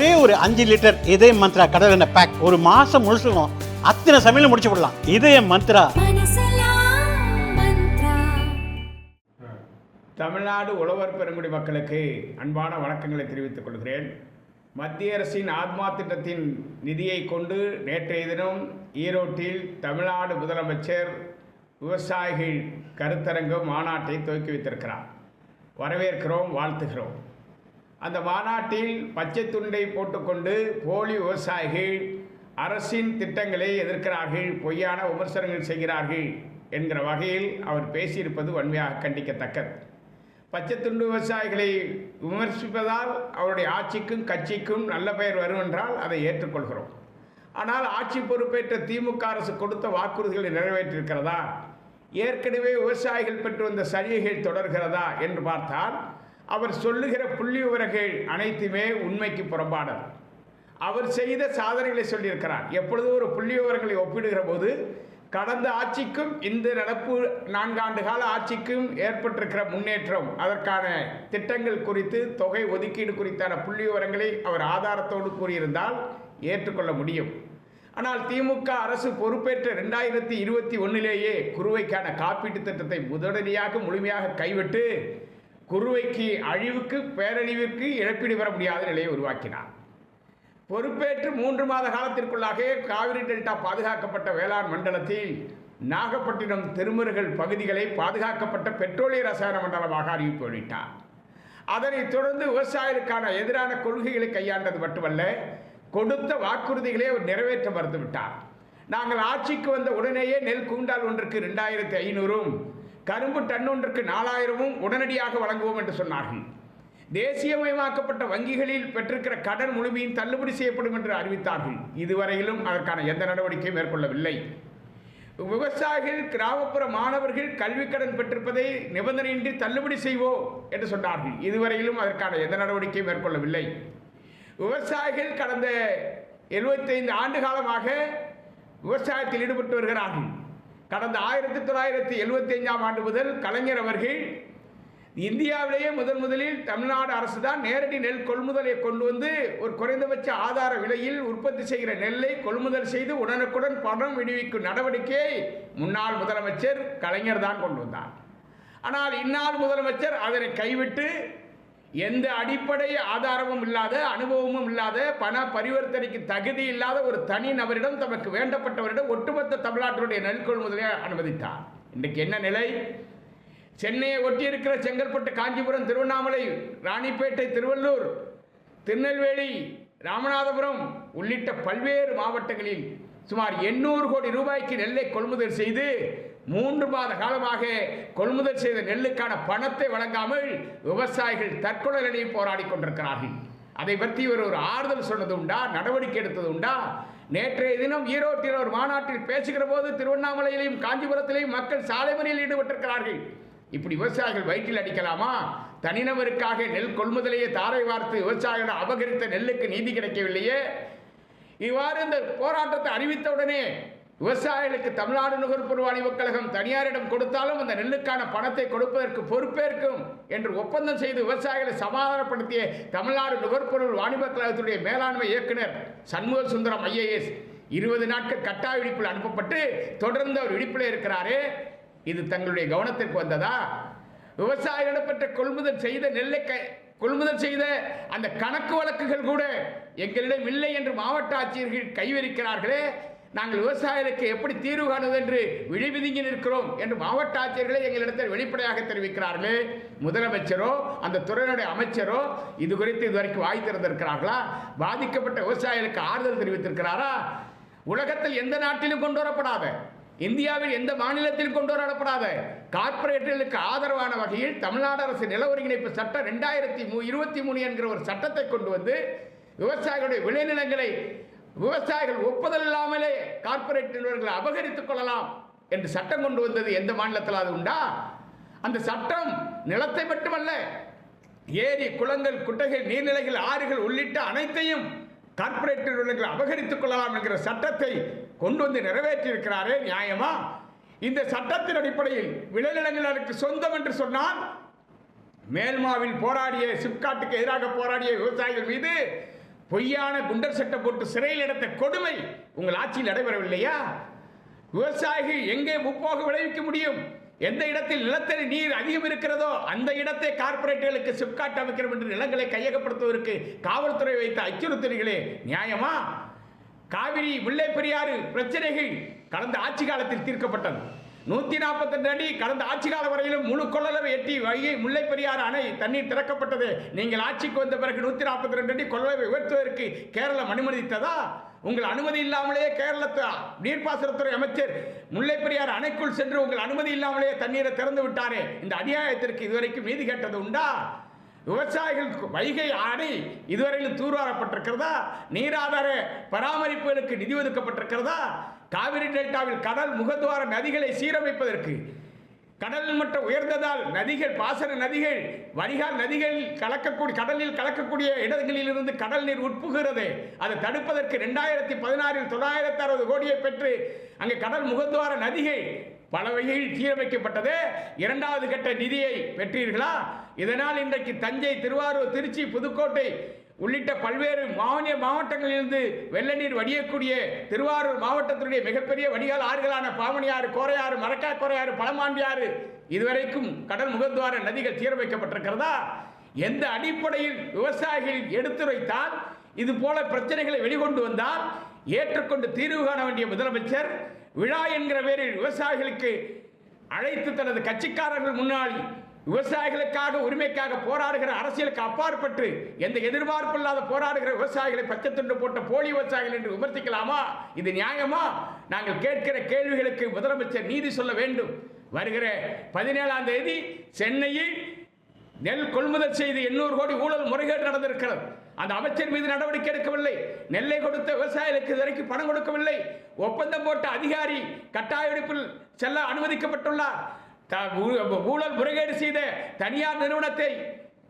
ஒரே ஒரு அஞ்சு லிட்டர் இதய மந்த்ரா கடல் எண்ணெய் பேக் ஒரு மாசம் முழுசுக்கும் அத்தனை சமையலும் முடிச்சு விடலாம். இதய மந்த்ரா. தமிழ்நாடு உழவர் பெருங்குடி மக்களுக்கு அன்பான வணக்கங்களை தெரிவித்துக் கொள்கிறேன். மத்திய அரசின் ஆத்மா திட்டத்தின் நிதியை கொண்டு நேற்றைய தினம் ஈரோட்டில் தமிழ்நாடு முதலமைச்சர் விவசாயிகள் கருத்தரங்கு மாநாட்டை துவக்கி வைத்திருக்கிறார். வரவேற்கிறோம் வாழ்த்துகிறோம். அந்த மாநாட்டில் பச்சை துண்டை போட்டுக்கொண்டு போலி விவசாயிகள் அரசின் திட்டங்களை எதிர்க்கிறார்கள் பொய்யான விமர்சனங்கள் செய்கிறார்கள் என்கிற வகையில் அவர் பேசியிருப்பது வன்மையாக கண்டிக்கத்தக்கது. பச்சை துண்டு விவசாயிகளை விமர்சிப்பதால் அவருடைய ஆட்சிக்கும் கட்சிக்கும் நல்ல பெயர் வரும் என்றால் அதை ஏற்றுக்கொள்கிறோம். ஆனால் ஆட்சி பொறுப்பேற்ற திமுக அரசு கொடுத்த வாக்குறுதிகளை நிறைவேற்றிருக்கிறதா ஏற்கனவே விவசாயிகள் பெற்று வந்த சலுகைகள் தொடர்கிறதா என்று பார்த்தால் அவர் சொல்லுகிற புள்ளி விவரங்கள் அனைத்துமே உண்மைக்கு புறம்பானது. அவர் செய்த சாதனைகளை சொல்லியிருக்கிறார். எப்பொழுதும் ஒரு புள்ளி விவரங்களை ஒப்பிடுகிற போது கடந்த ஆட்சிக்கும் இந்த நடப்பு நான்காண்டு கால ஆட்சிக்கும் ஏற்பட்டிருக்கிற முன்னேற்றம் அதற்கான திட்டங்கள் குறித்து தொகை ஒதுக்கீடு குறித்தான புள்ளி விவரங்களை அவர் ஆதாரத்தோடு கூறியிருந்தால் ஏற்றுக்கொள்ள முடியும். ஆனால் திமுக அரசு பொறுப்பேற்ற ரெண்டாயிரத்தி இருபத்தி ஒன்றிலேயே குறுவைக்கான காப்பீட்டு திட்டத்தை உடனடியாக முழுமையாக கைவிட்டு குறுவைக்கு அழிவுக்கு பேரழிவிற்கு இழப்பீடு பெற முடியாத நிலையை உருவாக்கினார். பொறுப்பேற்று மூன்று மாத காலத்திற்குள்ளாக காவிரி டெல்டா பாதுகாக்கப்பட்ட வேளாண் மண்டலத்தில் நாகப்பட்டினம் திருமுருகல் பகுதிகளை பாதுகாக்கப்பட்ட பெட்ரோலிய ரசாயன மண்டலமாக அறிவிப்பு வெளியிட்டார். அதனைத் தொடர்ந்து விவசாயிகளுக்கான எதிரான கொள்கைகளை கையாண்டது மட்டுமல்ல கொடுத்த வாக்குறுதிகளை அவர் நிறைவேற்ற மறுத்துவிட்டார். நாங்கள் ஆட்சிக்கு வந்த உடனேயே நெல் கூண்டால் ஒன்றுக்கு ரெண்டாயிரத்தி ஐநூறும் கரும்பு டன்னொன்றுக்கு நாலாயிரமும் உடனடியாக வழங்குவோம் என்று சொன்னார்கள். தேசியமயமாக்கப்பட்ட வங்கிகளில் பெற்றிருக்கிற கடன் முழுமையும் தள்ளுபடி செய்யப்படும் என்று அறிவித்தார்கள். இதுவரையிலும் அதற்கான எந்த நடவடிக்கையும் மேற்கொள்ளவில்லை. விவசாயிகள் கிராமப்புற மாணவர்கள் கல்வி கடன் பெற்றிருப்பதை நிபந்தனையின்றி தள்ளுபடி செய்வோம் என்று சொன்னார்கள். இதுவரையிலும் அதற்கான எந்த நடவடிக்கையும் மேற்கொள்ளவில்லை. விவசாயிகள் கடந்த எழுபத்தைந்து ஆண்டு காலமாக விவசாயத்தில் ஈடுபட்டு வருகிறார்கள். கடந்த ஆயிரத்தி தொள்ளாயிரத்தி எழுபத்தி ஐந்தாம் ஆண்டு முதல் கலைஞர் அவர்கள் இந்தியாவிலேயே முதன் முதலில் தமிழ்நாடு அரசு தான் நேரடி நெல் கொள்முதலை கொண்டு வந்து ஒரு குறைந்தபட்ச ஆதார விலையில் உற்பத்தி செய்கிற நெல்லை கொள்முதல் செய்து உடனுக்குடன் பணம் விடுவிக்கும் நடவடிக்கையை முன்னாள் முதலமைச்சர் கலைஞர் தான் கொண்டு வந்தார். ஆனால் இந்நாள் முதலமைச்சர் அதனை கைவிட்டு எந்த அடிப்படை ஆதாரமும் இல்லாத அனுபவமும் இல்லாத பண பரிவர்த்தனைக்கு தகுதி இல்லாத ஒரு தனி நபரிடம் தமக்கு வேண்டப்பட்டவரிடம் ஒட்டுமொத்த தமிழ்நாட்டினுடைய நெல் கொள்முதலை அனுமதித்தார். இன்றைக்கு என்ன நிலை? சென்னையை ஒட்டியிருக்கிற செங்கல்பட்டு காஞ்சிபுரம் திருவண்ணாமலை ராணிப்பேட்டை திருவள்ளூர் திருநெல்வேலி ராமநாதபுரம் உள்ளிட்ட பல்வேறு மாவட்டங்களில் சுமார் எண்ணூறு கோடி ரூபாய்க்கு நெல்லை கொள்முதல் செய்து மூன்று மாத காலமாக கொள்முதல் செய்த நெல்லுக்கான பணத்தை வழங்காமல் விவசாயிகள் தற்கொலை நிலையில் போராடி கொண்டிருக்கிறார்கள். அதை பற்றி இவர் ஒரு ஆறுதல் சொன்னது உண்டா? நடவடிக்கை எடுத்தது உண்டா? நேற்றைய தினம் ஈரோட்டில் ஒரு மாநாட்டில் பேசுகிற போது திருவண்ணாமலையிலையும் காஞ்சிபுரத்திலையும் மக்கள் சாலை மறியல் ஈடுபட்டிருக்கிறார்கள். இப்படி விவசாயிகள் வயிற்றில் அடிக்கலாமா? தனிநபருக்காக நெல் கொள்முதலையே தாரை வார்த்து விவசாயிகளை அபகரித்த நெல்லுக்கு நீதி கிடைக்கவில்லையே? இவ்வாறு இந்த போராட்டத்தை அறிவித்தவுடனே விவசாயிகளுக்கு தமிழ்நாடு நுகர்பொருள் வாணிபக் கழகம் தனியாரிடம் கொடுத்தாலும் அந்த நெல்லுக்கான பணத்தை கொடுப்பதற்கு பொறுப்பேற்கும் என்று ஒப்பந்தம் செய்து விவசாயிகளை சமாதானப்படுத்திய தமிழ்நாடு நுகர்பொருள் வாணிபக் கழகத்துடைய மேலாண்மை இயக்குனர் சண்முக சுந்தரம் ஐஏஎஸ் இருபது நாட்கள் கட்டாய விடுப்பில் அனுப்பப்பட்டு தொடர்ந்து அவர் விடுப்பில் இருக்கிறாரே. இது தங்களுடைய கவனத்திற்கு வந்ததா? விவசாயிகளிடம் பெற்ற கொள்முதல் செய்த நெல்லை க கொள்முதல் செய்த அந்த கணக்கு வழக்குகள் கூட எங்களிடம் இல்லை என்று மாவட்ட ஆட்சியர்கள் கைவிரிக்கிறார்களே. நாங்கள் விவசாயிகளுக்கு எப்படி தீர்வு காணுவது என்று விழிவிதுங்கி நிற்கிறோம் என்று மாவட்ட ஆட்சியர்களே எங்களிடத்தில் வெளிப்படையாக தெரிவிக்கிறார்களே. முதலமைச்சரோ அந்த துறையினுடைய அமைச்சரோ இது குறித்து இதுவரைக்கும் வாய் திறந்திருக்கிறார்களா? பாதிக்கப்பட்ட விவசாயிகளுக்கு ஆறுதல் தெரிவித்திருக்கிறாரா? உலகத்தில் எந்த நாட்டிலும் கொண்டு வரப்படாத இந்தியாவில் எந்த மாநிலத்திலும் கொண்டு வரப்படாத கார்ப்பரேட்டுகளுக்கு ஆதரவான வகையில் தமிழ்நாடு அரசு நில ஒருங்கிணைப்பு சட்டம் ரெண்டாயிரத்தி மூ இருபத்தி மூணு என்கிற ஒரு சட்டத்தை கொண்டு வந்து விவசாயிகளுடைய விளைநிலங்களை விவசாயிகள் ஒப்புதல் இல்லாமலே கார்ப்பரேட் நிறுவனங்களை அபகரித்துக் கொள்ளலாம் என்று சட்டம் கொண்டு வந்தது எந்த மாநிலத்தில் அது உண்டா? அந்த சட்டம் நிலத்தை மட்டுமல்ல ஏரி குளங்கள் குட்டைகள் நீர்நிலைகள் ஆறுகள் உள்ளிட்ட அனைத்தையும் கார்பரேட் நிறுவனங்களை அபகரித்துக் கொள்ளலாம் என்கிற சட்டத்தை கொண்டு வந்து நிறைவேற்றியிருக்கிறாரே நியாயமா? இந்த சட்டத்தின் அடிப்படையில் விளைநிலங்கள் சொந்தம் என்று சொன்னால் மேல்மாவில் போராடிய சிப்காட்டுக்கு எதிராக போராடிய விவசாயிகள் மீது பொய்யான குண்டர் சட்டம் போட்டு சிறையில் எடுத்த கொடுமை உங்கள் ஆட்சியில் நடைபெறவில்லையா? விவசாயிகள் எங்கே முப்போக விளைவிக்க முடியும்? எந்த இடத்தில் நிலத்தடி நீர் அதிகம் இருக்கிறதோ அந்த இடத்தை கார்ப்பரேட்டுகளுக்கு சிப்காட் அமைக்கிறோம் என்று நிலங்களை கையகப்படுத்துவதற்கு காவல்துறை வைத்த அச்சுறுத்தல்களே நியாயமா? காவிரி முல்லை பெரியாறு பிரச்சனைகள் கடந்த ஆட்சி காலத்தில் தீர்க்கப்பட்டது. நூத்தி நாற்பத்தி அடி கடந்த ஆட்சி கால வரையிலும் முழு கொள்ளளவு எட்டி வைகை முல்லை பெரியாறு அணை தண்ணீர் திறக்கப்பட்டது. நீங்கள் ஆட்சிக்கு வந்த பிறகு நூத்தி நாற்பத்தி ரெண்டு அடி கொள்ளளவை உயர்த்துவதற்கு கேரளம் அனுமதித்ததா? உங்கள் அனுமதி இல்லாமலேயே கேரளத்து நீர்ப்பாசனத்துறை அமைச்சர் முல்லை அணைக்குள் சென்று உங்கள் அனுமதி இல்லாமலேயே தண்ணீரை திறந்து விட்டாரே. இந்த அநியாயத்திற்கு இதுவரைக்கும் நீதி கேட்டது உண்டா? விவசாயிகளுக்கு வைகை அணை இதுவரையிலும் தூர்வாரப்பட்டிருக்கிறதா? நீராதார பராமரிப்புகளுக்கு நிதி ஒதுக்கப்பட்டிருக்கிறதா? காவிரி டெல்டாவில் கடல் முகத்துவார நதிகளை சீரமைப்பதற்கு கடல் மட்டம் உயர்ந்ததால் நதிகள் பாசன நதிகள் வடிகால் நதிகள் கலக்கக்கூடிய கடலில் கலக்கக்கூடிய இடங்களில் இருந்து கடல் நீர் உட்புகிறது அதை தடுப்பதற்கு ரெண்டாயிரத்தி பதினாறில் தொள்ளாயிரத்தி அறுபது கோடியை பெற்று அங்கே கடல் முகத்துவார நதிகள் பல வகையில் சீரமைக்கப்பட்டது. இரண்டாவது கட்ட நிதியை பெற்றீர்களா? இதனால் இன்றைக்கு தஞ்சை திருவாரூர் திருச்சி புதுக்கோட்டை உள்ளிட்ட பல்வேறு மாநில மாவட்டங்களிலிருந்து வெள்ள நீர் வடியக்கூடிய திருவாரூர் மாவட்டத்தினுடைய மிகப்பெரிய வடிகால் ஆறுகளான பாமணியாறு கோரையாறு மரக்கா கோரையாறு பழமாண்டியாறு இதுவரைக்கும் கடல் முகத்துவார நதிகள் சீரமைக்கப்பட்டிருக்கிறதா எந்த அடிப்படையில் விவசாயிகள் எடுத்துரைத்தால் இது போல பிரச்சனைகளை வெளிக்கொண்டு வந்தால் ஏற்றுக்கொண்டு தீர்வு காண வேண்டிய முதலமைச்சர் விழா என்கிற பேரில் விவசாயிகளுக்கு அழைத்து தனது கட்சிக்காரர்கள் முன்னால் விவசாயிகளுக்காக உரிமைக்காக போராடுகிற அரசியலுக்கு அப்பாற்பட்டு எந்த எதிர்பார்ப்பு இல்லாத போராடுகிற விவசாயிகளை பச்சை துண்டு போட்ட போலி விவசாயிகள் என்று விமர்சிக்கலாமா? இது நியாயமா? நாங்கள் கேட்கிற கேள்விகளுக்கு முதலமைச்சர் நீதி சொல்ல வேண்டும். வருகிற பதினேழாம் தேதி சென்னையில் நெல் கொள்முதல் செய்து எண்ணூறு கோடி ஊழல் முறைகேடு நடந்திருக்கிறது. அந்த அமைச்சர் மீது நடவடிக்கை எடுக்கவில்லை. நெல்லை கொடுத்த விவசாயிகளுக்கு இதுவரைக்கும் பணம் கொடுக்கவில்லை. ஒப்பந்தம் போட்ட அதிகாரி கட்டாய வெடிப்பில் செல்ல அனுமதிக்கப்பட்டுள்ளார். ஊழல் முறைகேடு செய்த தனியார் நிறுவனத்தை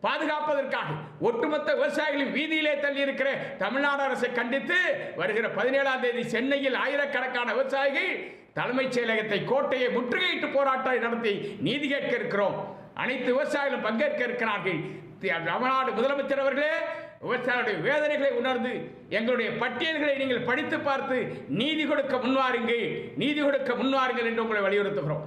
பாதுகாப்பதற்காக ஒட்டுமொத்த விவசாயிகளின் வீதியிலே தள்ளி இருக்கிற தமிழ்நாடு அரசை கண்டித்து வருகிற பதினேழாம் தேதி சென்னையில் ஆயிரக்கணக்கான விவசாயிகள் தலைமைச் செயலகத்தை கோட்டையை முற்றுகையிட்டு போராட்டம் நடத்தி நீதி கேட்க இருக்கிறோம். அனைத்து விவசாயிகளும் பங்கேற்க இருக்கிறார்கள். தமிழ்நாடு முதலமைச்சர் அவர்களே விவசாயிகளுடைய வேதனைகளை உணர்ந்து எங்களுடைய பட்டியல்களை நீங்கள் படித்து பார்த்து நீதி கொடுக்க முன்வாருங்கள். நீதி கொடுக்க முன்வாருங்கள் என்று உங்களை வலியுறுத்துகிறோம்.